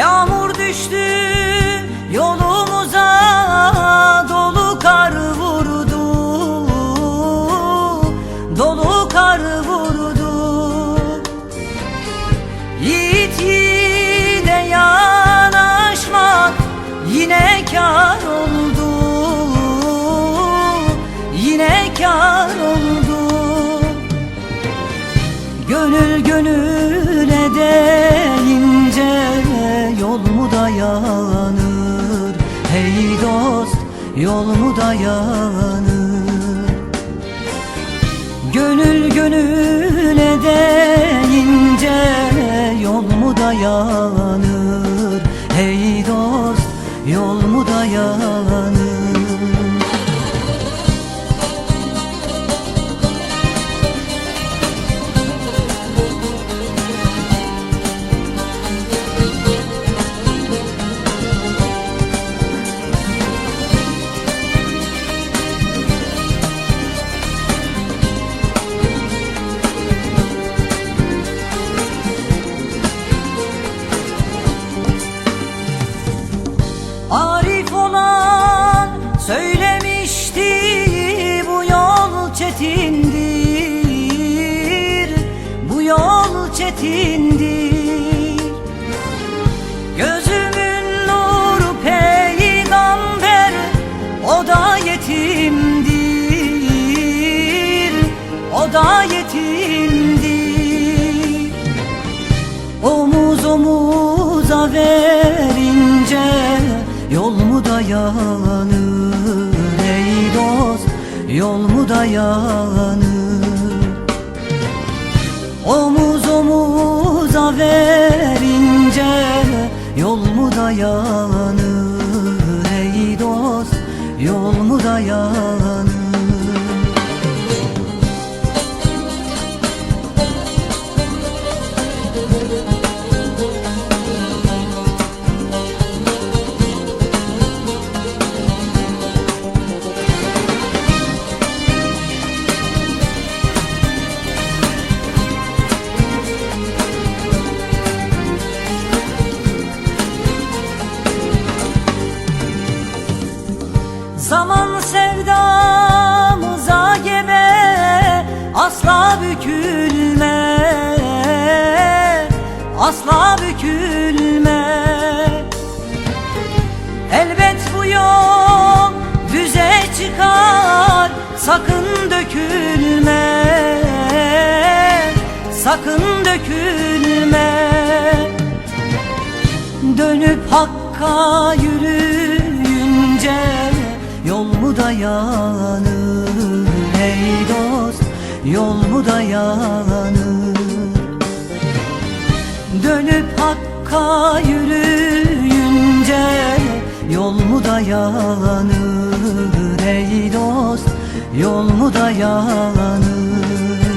Yağmur düştü yolumuza Dolu kar vurdu. Dolu kar vurdu. Yiğit yiğide yanaşmak Yine kar oldu. Yine kar oldu. Gönül gönüle yol mu dayanır Hey dost yol mu dayanır Gönül gönüle deyince yol mu dayanır söylemişti bu yol çetindir Bu yol çetindir. Gözümün nuru peygamber o da yetimdir O da yetimdir. Omuz omuza verince Yol mu dayanır Yol mu dayanır Omuz omuza verince Yol mu dayanır ey dost Yol mu dayanır Zaman sevdamıza gebe Asla bükülme. Asla bükülme. Elbet bu yol düze çıkar Sakın dökülme. Sakın dökülme. Dönüp Hakk'a yürüyünce Yol mu dayanır ey dost Yol mu dayanır Dönüp Hakk'a yürüyünce Yol mu dayanır ey dost Yol mu dayanır